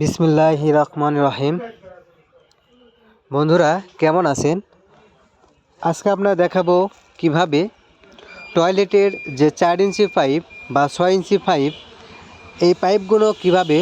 বিসমুল্লাহ রহমান রহিম। বন্ধুরা, কেমন আছেন? আজকে আপনারা দেখাবো কীভাবে টয়লেটের যে চার ইঞ্চি পাইপ বা ছয় ইঞ্চি পাইপ, এই পাইপগুলো কীভাবে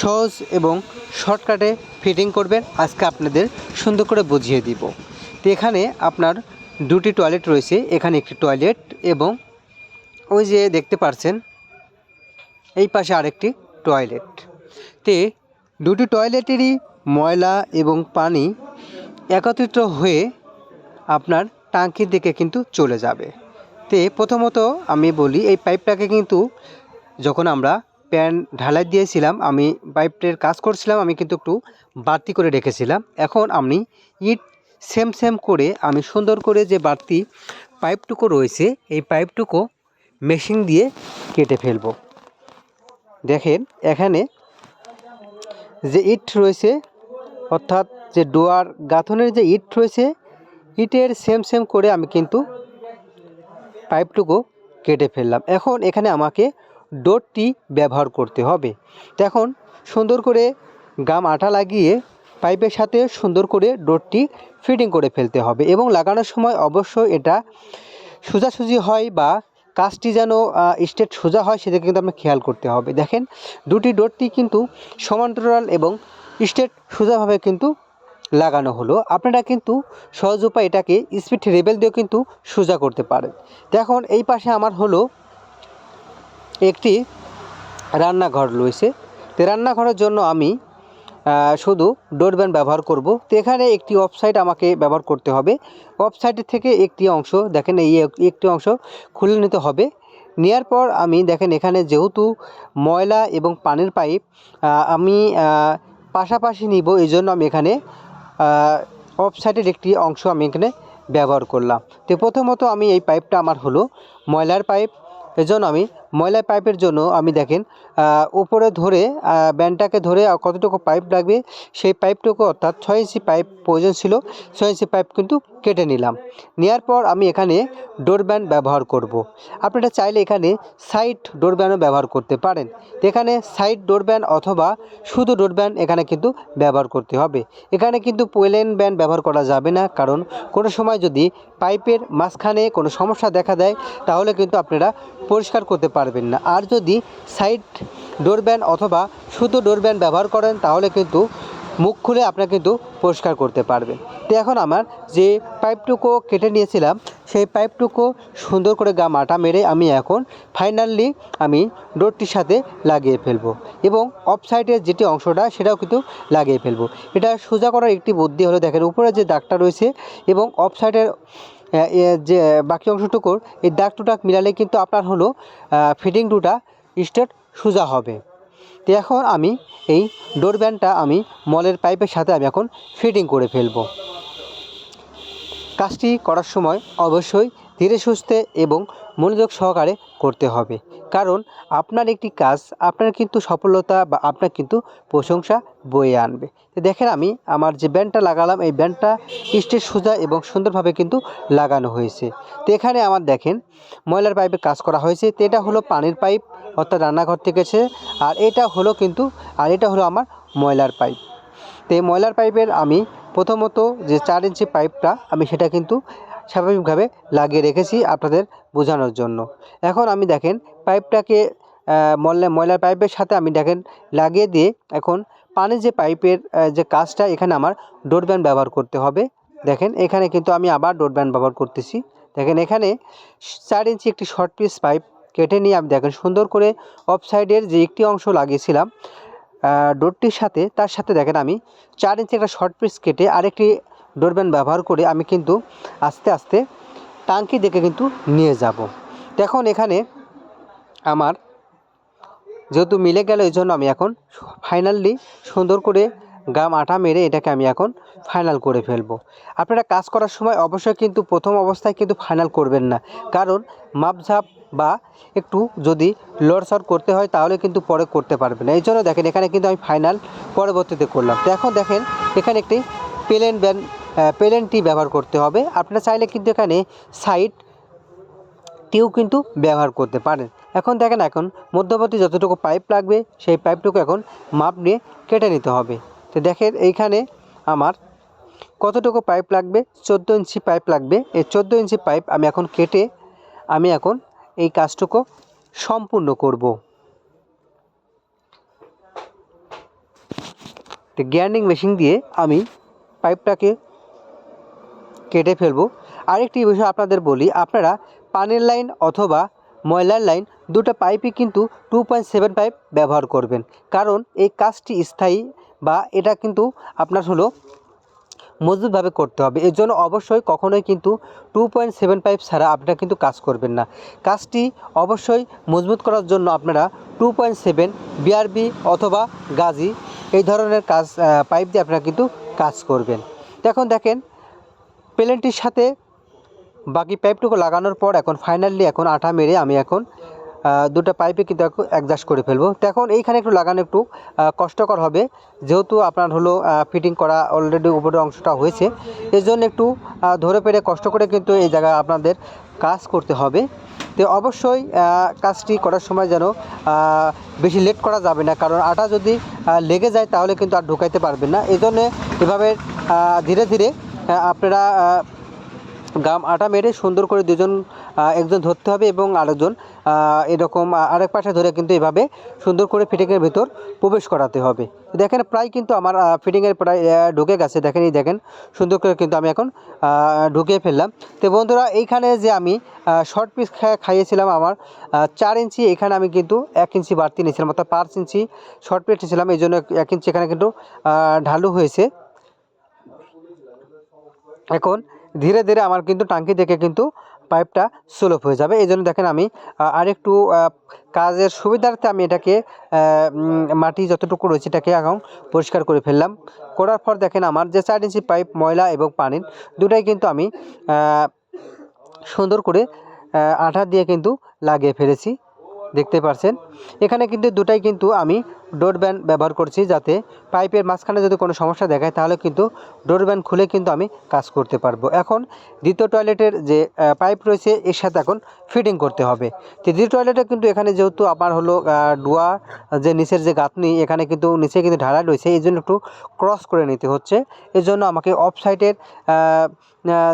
সহজ এবং শর্টকাটে ফিটিং করবেন, আজকে আপনাদের সুন্দর করে বুঝিয়ে দিব। তো এখানে আপনার দুটি টয়লেট রয়েছে, এখানে একটি টয়লেট এবং ওই যে দেখতে পাচ্ছেন এই পাশে আরেকটি টয়লেট। তে দুটি টয়লেটেরই ময়লা এবং পানি একত্রিত হয়ে আপনার টাঙ্কির দিকে কিন্তু চলে যাবে। তে প্রথমত আমি বলি, এই পাইপটাকে কিন্তু যখন আমরা প্যান ঢালাই দিয়েছিলাম, আমি পাইপটের কাজ করছিলাম, আমি কিন্তু একটু বাড়তি করে রেখেছিলাম। এখন আমি ইট সেম সেম করে আমি সুন্দর করে যে বাড়তি পাইপটুকু রয়েছে, এই পাইপটুকু মেশিন দিয়ে কেটে ফেলব। দেখেন, এখানে যে ইট রয়েছে, অর্থাৎ যে ডোয়ার গাঁথনের যে ইট রয়েছে, ইটের সেম সেম করে আমি কিন্তু পাইপটুকু কেটে ফেললাম। এখন এখানে আমাকে ডোরটি ব্যবহার করতে হবে। এখন সুন্দর করে গাম আটা লাগিয়ে পাইপের সাথে সুন্দর করে ডোরটি ফিটিং করে ফেলতে হবে এবং লাগানোর সময় অবশ্যই এটা সোজাসুজি হয় বা কাজটি যেন স্টেট সোজা হয় সেটা কিন্তু আপনার খেয়াল করতে হবে। দেখেন, দুটি ডোরটি কিন্তু সমান্তরাল এবং স্টেট সোজাভাবে কিন্তু লাগানো হলো। আপনারা কিন্তু সহজ উপায় এটাকে স্পিড রেবেল দিয়েও কিন্তু সোজা করতে পারেন। দেখুন, এই পাশে আমার হলো একটি রান্নাঘর রয়েছে। তো রান্নাঘরের জন্য আমি শুধু ডোরব্যান ব্যবহার করব। তো এখানে একটি অফসাইড আমাকে ব্যবহার করতে হবে। অফসাইডের থেকে একটি অংশ, দেখেন এই একটি অংশ খুলে নিতে হবে। নেওয়ার পর আমি, দেখেন এখানে যেহেতু ময়লা এবং পানির পাইপ আমি পাশাপাশি নিব, এই জন্য আমি এখানে অফসাইডের একটি অংশ আমি এখানে ব্যবহার করলাম। তো প্রথমত আমি এই পাইপটা আমার হলো ময়লার পাইপ। এজন্য আমি ময়লার পাইপের জন্য আমি দেখেন উপরে ধরে ব্যান্ডটাকে ধরে কতটুকু পাইপ লাগবে, সেই পাইপটুকু অর্থাৎ ছয় ইঞ্চি পাইপ প্রয়োজন ছিল, ছয় ইঞ্চি পাইপ কিন্তু কেটে নিলাম। নেওয়ার পর আমি এখানে ডোর ব্যান্ড ব্যবহার করব। আপনারা চাইলে এখানে সাইড ডোর ব্যান্ডও ব্যবহার করতে পারেন। এখানে সাইড ডোর ব্যান্ড অথবা শুধু ডোর ব্যান্ড এখানে কিন্তু ব্যবহার করতে হবে। এখানে কিন্তু পোয়েলেন ব্যান্ড ব্যবহার করা যাবে না, কারণ কোনো সময় যদি পাইপের মাঝখানে কোনো সমস্যা দেখা দেয়, তাহলে কিন্তু আপনারা পরিষ্কার করতে পারবেন না। আর যদি সাইড ডোর ব্যান্ড অথবা শুধু ডোর ব্যান্ড ব্যবহার করেন, তাহলে কিন্তু মুখ খুলে আপনারা কিন্তু পরিষ্কার করতে পারবেন। তো এখন আমার যে পাইপটুকু কেটে নিয়েছিলাম, সেই পাইপটুকু সুন্দর করে গা মাটা মেরে আমি এখন ফাইনালি আমি ডোরটির সাথে লাগিয়ে ফেলব এবং অফ সাইডের যেটি অংশটা, সেটাও কিন্তু লাগিয়ে ফেলব। এটা সোজা করার একটি বুদ্ধি হলো, দেখেন উপরে যে দাগটা রয়েছে এবং অফ সাইডের যে, বাকি অংশটুকুর, এই দাগ টু ডাক মিলালে কিন্তু আপনার হলো ফিটিং টুটা স্টেট সোজা হবে। তো এখন আমি এই ডোর ব্যান্ডটা আমি মলের পাইপের সাথে আমি এখন ফিটিং করে ফেলব। কাজটি করার সময় অবশ্যই ধীরে সুস্থে এবং মনোযোগ সহকারে করতে হবে। কারণ আপনার একটি কাজ, আপনার কিন্তু সফলতা বা আপনার কিন্তু প্রশংসা বয়ে আনবে। দেখেন আমি আমার যে ব্যান্ডটা লাগালাম, এই ব্যান্ডটা স্টেজ সোজা এবং সুন্দরভাবে কিন্তু লাগানো হয়েছে। তো এখানে আমার দেখেন, ময়লার পাইপে কাজ করা হয়েছে। তো এটা হলো পানির পাইপ, অর্থাৎ রান্নাঘর থেকে আর এটা হলো কিন্তু, আর এটা হলো আমার ময়লার পাইপ। তো এই ময়লার পাইপের আমি প্রথমত যে চার ইঞ্চি পাইপটা, আমি সেটা কিন্তু স্বাভাবিকভাবে লাগিয়ে রেখেছি আপনাদের বোঝানোর জন্য। এখন আমি দেখেন পাইপটাকে ময়লা, ময়লার পাইপের সাথে আমি দেখেন লাগিয়ে দিয়ে এখন পানির যে পাইপের যে কাজটা, এখানে আমার ডোর ব্যান্ড ব্যবহার করতে হবে। দেখেন এখানে কিন্তু আমি আবার ডোর ব্যান্ড ব্যবহার করতেছি। দেখেন এখানে চার ইঞ্চি একটি শর্ট পিস পাইপ কেটে নিয়ে আমি দেখেন সুন্দর করে অফ সাইডের যে একটি অংশ লাগিয়েছিলাম ডোরটির সাথে, তার সাথে দেখেন আমি চার ইঞ্চি একটা শর্ট পিস কেটে আরেকটি ডোরব্যান্ড ব্যবহার করে আমি কিন্তু আস্তে আস্তে টাঙ্কি দেখে কিন্তু নিয়ে যাব। দেখুন এখানে আমার যেহেতু মিলে গেল, এই জন্য আমি এখন ফাইনালি সুন্দর করে গাম আটা মেরে এটাকে আমি এখন ফাইনাল করে ফেলব। আপনারা কাজ করার সময় অবশ্যই কিন্তু প্রথম অবস্থায় কিন্তু ফাইনাল করবেন না। কারণ মাপঝাপ বা একটু যদি লড়সড় করতে হয় তাহলে কিন্তু পরে করতে পারবেন এই জন্য দেখেন এখানে কিন্তু আমি ফাইনাল পরবর্তীতে করলাম। তো এখন দেখেন এখানে একটি প্লেন ব্যান প্লেনটি ব্যবহার করতে হবে। আপনারা চাইলে কিন্তু এখানে সাইড টিও কিন্তু ব্যবহার করতে পারেন। এখন দেখেন, এখন মধ্যবর্তী যতটুকু পাইপ লাগবে, সেই পাইপটুকু এখন মাপ নিয়ে কেটে নিতে হবে। তো দেখেন, এইখানে আমার কতটুকু পাইপ লাগবে? চোদ্দ ইঞ্চি পাইপ লাগবে। এই চোদ্দ ইঞ্চি পাইপ আমি এখন কেটে আমি এখন এই কাজটুকু সম্পূর্ণ করব। তো গ্যান্ডিং মেশিন দিয়ে আমি পাইপটাকে কেটে ফেলব। আরেকটি বিষয় আপনাদের বলি, আপনারা পানির লাইন অথবা ময়লার লাইন দুটো পাইপই কিন্তু টু পয়েন্ট সেভেন পাইপ ব্যবহার করবেন। কারণ এই কাজটি স্থায়ী বা এটা কিন্তু আপনার হলো মজবুতভাবে করতে হবে। এর জন্য অবশ্যই কখনোই কিন্তু টু পয়েন্ট সেভেন পাইপ ছাড়া আপনারা কিন্তু কাজ করবেন না। কাজটি অবশ্যই মজবুত করার জন্য আপনারা টু পয়েন্ট সেভেন বিআরবি অথবা গাজি এই ধরনের কাজ পাইপ দিয়ে আপনারা কিন্তু কাজ করবেন। এখন দেখেন প্লেনটির সাথে বাকি পাইপটুকু লাগানোর পর এখন ফাইনালি এখন আঠা মেরে আমি এখন দুটো পাইপে কিন্তু অ্যাডজাস্ট করে ফেলব। তো এখন এইখানে একটু লাগানো একটু কষ্টকর হবে। যেহেতু আপনার হলো ফিটিং করা অলরেডি উপরের অংশটা হয়েছে এর জন্য একটু ধরে পেরে কষ্ট করে কিন্তু এই জায়গায় আপনাদের কাজ করতে হবে। তো অবশ্যই কাজটি করার সময় যেন বেশি লেট করা যাবে না, কারণ আটা যদি লেগে যায় তাহলে কিন্তু আর ঢুকাইতে পারবেন না। এই জন্যে এভাবে ধীরে ধীরে আপনারা গাম আটা মেরে সুন্দর করে দুজন একজন ধরতে হবে এবং আরেকজন এরকম আরেক পাশে ধরে কিন্তু এভাবে সুন্দর করে ফিটিংয়ের ভিতর প্রবেশ করাতে হবে। দেখেন, প্রায় কিন্তু আমার ফিটিংয়ের প্রায় ঢুকে গেছে। দেখেন, এই দেখেন, সুন্দর করে কিন্তু আমি এখন ঢুকিয়ে ফেললাম। তো বন্ধুরা, এইখানে যে আমি শর্ট পিস খাইয়েছিলাম আমার চার ইঞ্চি, এখানে আমি কিন্তু এক ইঞ্চি বাড়তি নিয়েছিলাম, অর্থাৎ পাঁচ ইঞ্চি শর্ট পিস নিয়েছিলাম। এই জন্য এক ইঞ্চি এখানে কিন্তু ঢালু হয়েছে। এখন ধীরে ধীরে আমার কিন্তু টাঙ্কি থেকে কিন্তু পাইপটা সুলভ হয়ে যাবে। এই জন্য দেখেন আমি আরেকটু কাজের সুবিধার্থে আমি এটাকে মাটি যতটুকু রয়েছে এটাকে এখন পরিষ্কার করে ফেললাম। করার পর দেখেন আমার যে চার ইঞ্চি পাইপ, ময়লা এবং পানির দুটাই কিন্তু আমি সুন্দর করে আঠা দিয়ে কিন্তু লাগিয়ে ফেলেছি। দেখতে পারছেন? এখানে কিন্তু দুটাই কিন্তু আমি ডোর ব্যান ব্যবহার করছি যাতে পাইপের মাঝখানে যদি কোনো সমস্যা দেখায়, তাহলে কিন্তু ডোর ব্যান খুলে কিন্তু আমি কাজ করতে পারব। এখন দ্বিতীয় টয়লেটের যে পাইপ রয়েছে, এর সাথে এখন ফিটিং করতে হবে। তো দ্বিতীয় টয়লেটে কিন্তু এখানে যেহেতু আমার হলো ডুয়া যে নিচের যে গাঁথনি, এখানে কিন্তু নিচে কিন্তু ঢালাই রয়েছে, এই জন্য একটু ক্রস করে নিতে হচ্ছে। এর জন্য আমাকে অফ সাইডের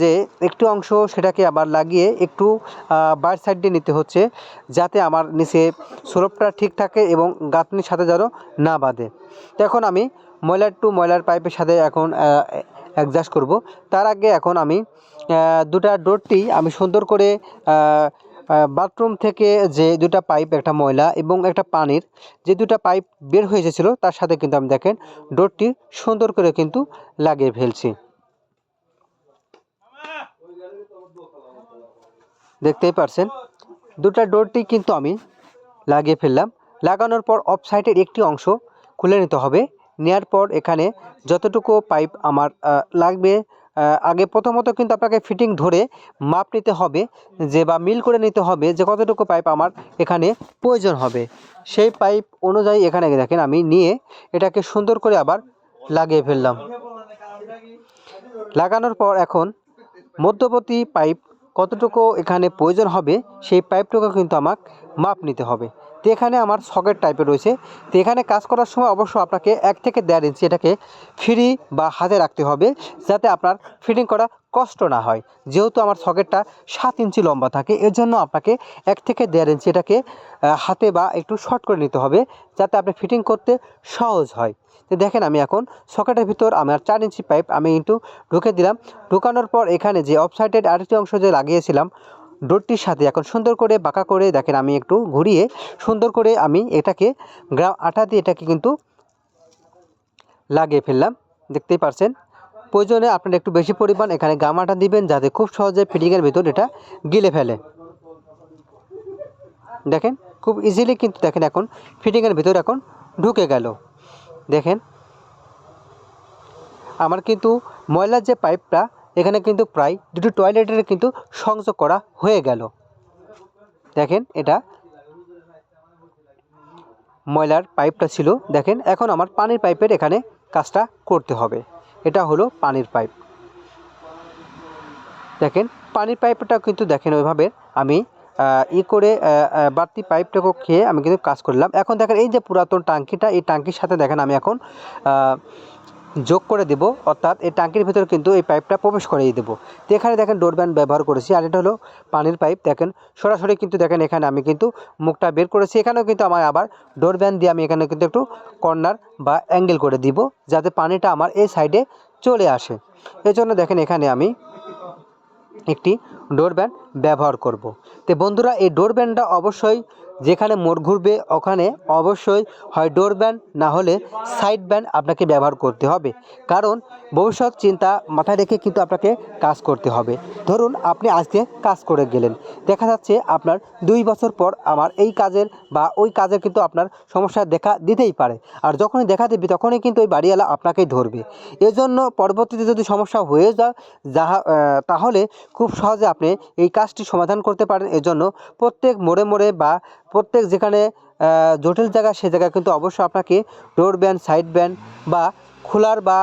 যে একটু অংশ সেটাকে আবার লাগিয়ে একটু বাইর সাইড দিয়ে নিতে হচ্ছে, যাতে আমার নিচে স্লোপটা ঠিক থাকে এবং গাঁথনির সাথে যেন না বাঁধে। এখন আমি ময়লার টু ময়লার পাইপের সাথে এখন অ্যাডজাস্ট করব। তার আগে এখন আমি দুটা ডোরটি আমি সুন্দর করে বাথরুম থেকে যে দুটা পাইপ, একটা ময়লা এবং একটা পানির যে দুটা পাইপ বের হয়ে এসেছিল, তার সাথে কিন্তু আমি দেখেন ডোরটি সুন্দর করে কিন্তু লাগিয়ে ফেলছি। দেখতেই পারছেন? দুটা ডোরটি কিন্তু আমি লাগিয়ে ফেললাম। লাগানোর পর অফ সাইডের একটি অংশ খুলে নিতে হবে। নেওয়ার পর এখানে যতটুকু পাইপ আমার লাগবে আগে প্রথমত কিন্তু আপনাকে ফিটিং ধরে মাপ নিতে হবে যে বা মিল করে নিতে হবে যে কতটুকু পাইপ আমার এখানে প্রয়োজন হবে। সেই পাইপ অনুযায়ী এখানে দেখেন আমি নিয়ে এটাকে সুন্দর করে আবার লাগিয়ে ফেললাম। লাগানোর পর এখন মধ্যবর্তী পাইপ কতটুকু এখানে প্রয়োজন হবে, সেই পাইপটুকু কিন্তু আমার মাপ নিতে হবে। তো এখানে আমার সকেট টাইপের রয়েছে। তো এখানে কাজ করার সময় অবশ্য আপনাকে এক থেকে দেড় ইঞ্চি এটাকে ফ্রি বা হাতে রাখতে হবে, যাতে আপনার ফিটিং করা কষ্ট না হয়। যেহেতু আমার সকেটটা সাত ইঞ্চি লম্বা থাকে এর জন্য আপনাকে এক থেকে দেড় ইঞ্চি এটাকে হাতে বা একটু শর্ট করে নিতে হবে, যাতে আপনি ফিটিং করতে সহজ হয়। তো দেখেন আমি এখন সকেটের ভিতর আমার চার ইঞ্চি পাইপ আমি কিন্তু ঢুকে দিলাম। ঢুকানোর পর এখানে যে অফ সাইডের আরেকটি অংশ যে লাগিয়েছিলাম, ডোরটির সাথে এখন সুন্দর করে বাঁকা করে দেখেন আমি একটু ঘুরিয়ে সুন্দর করে আমি এটাকে গ্রাম আটা দিয়ে এটাকে কিন্তু লাগিয়ে ফেললাম। দেখতেই পারছেন? প্রয়োজনে আপনারা একটু বেশি পরিমাণ এখানে গাম আটা দিবেন যাতে খুব সহজে ফিটিংয়ের ভিতর এটা গিলে ফেলে। দেখেন? খুব ইজিলি কিন্তু দেখেন এখন ফিটিংয়ের ভিতর এখন ঢুকে গেল। দেখেন। আমার কিন্তু ময়লার যে পাইপটা, এখানে কিন্তু প্রায় দুটো টয়লেটের কিন্তু সংযোগ করা হয়ে গেল। দেখেন এটা। ময়লার পাইপটা ছিল, দেখেন, এখন আমার পানির পাইপের এখানে কাজটা করতে হবে। এটা হলো পানির পাইপ। দেখেন, পানির পাইপটা কিন্তু দেখেন ওইভাবে আমি ই করে বাড়তি পাইপটাকে খেয়ে আমি কিন্তু কাজ করলাম। এখন দেখেন এই যে পুরাতন টাঙ্কিটা, এই টাঙ্কির সাথে দেখেন আমি এখন যোগ করে দেব। অর্থাৎ এই টাঙ্কির ভিতরে কিন্তু এই পাইপটা প্রবেশ করিয়ে দেবো। তো এখানে দেখেন ডোর ব্যান্ড ব্যবহার করেছি, আর এটা হলো পানির পাইপ। দেখেন, সরাসরি কিন্তু দেখেন এখানে আমি কিন্তু মুখটা বের করেছি। এখানেও কিন্তু আমার আবার ডোর ব্যান্ড দিয়ে আমি এখানে কিন্তু একটু কর্নার বা অ্যাঙ্গেল করে দিব, যাতে পানিটা আমার এই সাইডে চলে আসে। এজন্য দেখেন এখানে আমি একটি ডোর ব্যান্ড ব্যবহার করব। তো বন্ধুরা এই ডোর ব্যান্ডটা অবশ্যই যেখানে মোড় ঘুরবে, ওখানে অবশ্যই হয় ডোর ব্যান্ড না হলে সাইড ব্যান্ড আপনাকে ব্যবহার করতে হবে। কারণ ভবিষ্যৎ চিন্তা মাথায় রেখে কিন্তু আপনাকে কাজ করতে হবে। ধরুন আপনি আজকে কাজ করে গেলেন। দেখা যাচ্ছে আপনার দুই বছর পর আমার এই কাজের বা ওই কাজের কিন্তু আপনার সমস্যা দেখা দিতেই পারে। আর যখনই দেখা দেবে, তখনই কিন্তু ওই বাড়িওয়ালা আপনাকেই ধরবে। এজন্য পরবর্তীতে যদি সমস্যা হয়ে যায়, যাহা তাহলে খুব সহজে আপনি এই কাজটি সমাধান করতে পারেন। এজন্য প্রত্যেক মোড়ে মোড়ে বা প্রত্যেক যেখানে জটিল জায়গা, সে জায়গায় কিন্তু অবশ্যই আপনাকে ডোর ব্যান্ড সাইড ব্যান্ড বা খোলার বা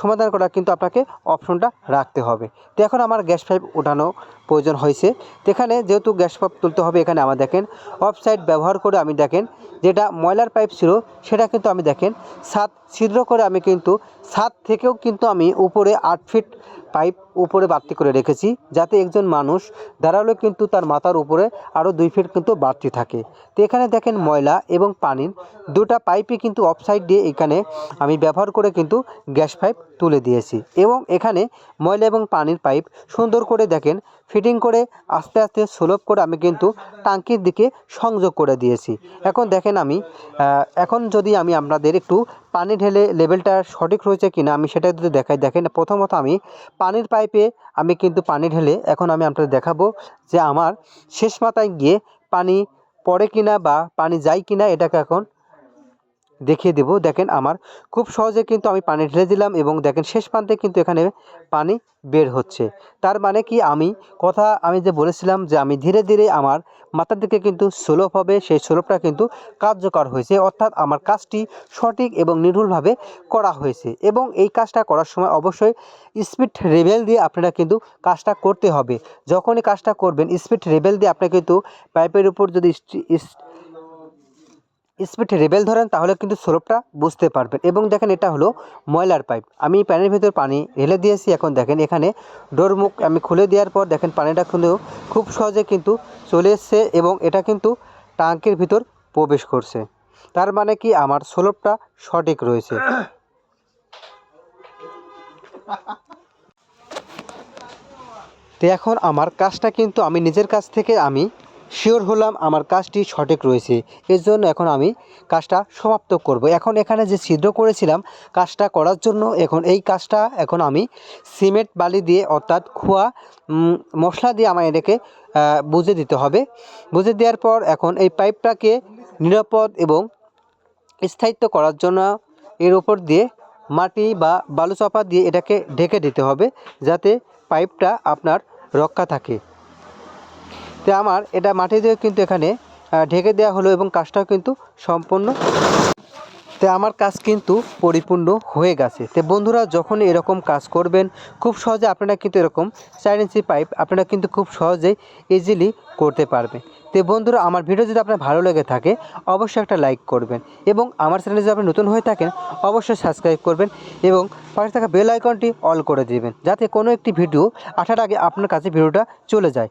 সমাধান করার কিন্তু আপনাকে অপশনটা রাখতে হবে। তো এখন আমার গ্যাস পাইপ ওঠানো প্রয়োজন হয়েছে। তো এখানে যেহেতু গ্যাস পাইপ তুলতে হবে, এখানে আমার দেখেন অফ সাইড ব্যবহার করে আমি দেখেন যেটা ময়লার পাইপ ছিল, সেটা কিন্তু আমি দেখেন ছাদ ছিদ্র করে আমি কিন্তু ছাদ থেকেও কিন্তু আমি উপরে আট ফিট পাইপ উপরে বাড়তি করে রেখেছি, যাতে একজন মানুষ দাঁড়ালে কিন্তু তার মাথার উপরে আরও দুই ফিট কিন্তু বাড়তি থাকে। তো এখানে দেখেন ময়লা এবং পানির দুটা পাইপই কিন্তু অফ সাইড দিয়ে এখানে আমি ব্যবহার করে কিন্তু গ্যাস পাইপ তুলে দিয়েছি এবং এখানে ময়লা এবং পানির পাইপ সুন্দর করে দেখেন। ফিটিং করে আস্তে আস্তে সুলভ করে আমি কিন্তু টাঙ্কির দিকে সংযোগ করে দিয়েছি। এখন দেখেন আমি এখন যদি আমি আপনাদের একটু পানি ঢেলে লেভেলটা সঠিক রয়েছে কিনা আমি সেটা যদি দেখাই। দেখেন, প্রথমত আমি পানির পাইপে আমি কিন্তু পানি ঢেলে এখন আমি আপনাদের দেখাবো যে আমার শেষ মাথায় গিয়ে পানি পড়ে কিনা বা পানি যায় কিনা এটাকে এখন দেখিয়ে দেব। দেখেন আমার খুব সহজে কিন্তু আমি পানি ঢেলে দিলাম এবং দেখেন শেষ প্রান্তে কিন্তু এখানে পানি বের হচ্ছে। তার মানে কি আমি কথা আমি যে বলেছিলাম যে আমি ধীরে ধীরে আমার মাথার দিকে কিন্তু সুলভ হবে, সেই সুলভটা কিন্তু কার্যকর হয়েছে। অর্থাৎ আমার কাজটি সঠিক এবং নির্ভুলভাবে করা হয়েছে এবং এই কাজটা করার সময় অবশ্যই স্পিড রেবেল দিয়ে আপনারা কিন্তু কাজটা করতে হবে। যখনই কাজটা করবেন, স্পিড রেবেল দিয়ে আপনার কিন্তু পাইপের উপর যদি স্পিড রেবেল ধরেন, তাহলে কিন্তু স্লোপটা বুঝতে পারবেন। এবং দেখেন এটা হলো ময়লার পাইপ আমি প্যানের ভিতর পানি ঢেলে দিয়েছি, এখন দেখেন এখানে ডোর মুখ আমি খুলে দেওয়ার পর দেখেন পানিটা খুলেও খুব সহজে কিন্তু চলে এসছে এবং এটা কিন্তু ট্যাঙ্কের ভিতর প্রবেশ করছে। তার মানে কি আমার স্লোপটা সঠিক রয়েছে। তো এখন আমার কাজটা কিন্তু আমি নিজের কাছ থেকে আমি শিওর হলাম আমার কাজটি সঠিক রয়েছে। এর জন্য এখন আমি কাজটা সমাপ্ত করব। এখন এখানে যে ছিদ্র করেছিলাম কাজটা করার জন্য এখন এই কাজটা এখন আমি সিমেন্ট বালি দিয়ে অর্থাৎ খোয়া মশলা দিয়ে আমার এটাকে বুঝে দিতে হবে। বুঝে দেওয়ার পর এখন এই পাইপটাকে নিরাপদ এবং স্থায়িত্ব করার জন্য এর উপর দিয়ে মাটি বা বালু চাপা দিয়ে এটাকে ঢেকে দিতে হবে যাতে পাইপটা আপনার রক্ষা থাকে। তো আমার এটা মাটি দিয়ে কিন্তু এখানে ঢেকে দেওয়া হলো এবং কাজটাও কিন্তু সম্পূর্ণ তো আমার কাজ কিন্তু পরিপূর্ণ হয়ে গেছে। তো বন্ধুরা, যখন এরকম কাজ করবেন, খুব সহজে আপনারা কিন্তু এরকম চার ইঞ্চি পাইপ আপনারা কিন্তু খুব সহজেই ইজিলি করতে পারবেন। তো বন্ধুরা, আমার ভিডিও যদি আপনার ভালো লেগে থাকে, অবশ্যই একটা লাইক করবেন এবং আমার চ্যানেলে যদি আপনি নতুন হয়ে থাকেন, অবশ্যই সাবস্ক্রাইব করবেন এবং পাশে থাকা বেল আইকনটি অল করে দিবেন, যাতে কোনো একটি ভিডিও আসার আগে আপনার কাছে ভিডিওটা চলে যায়।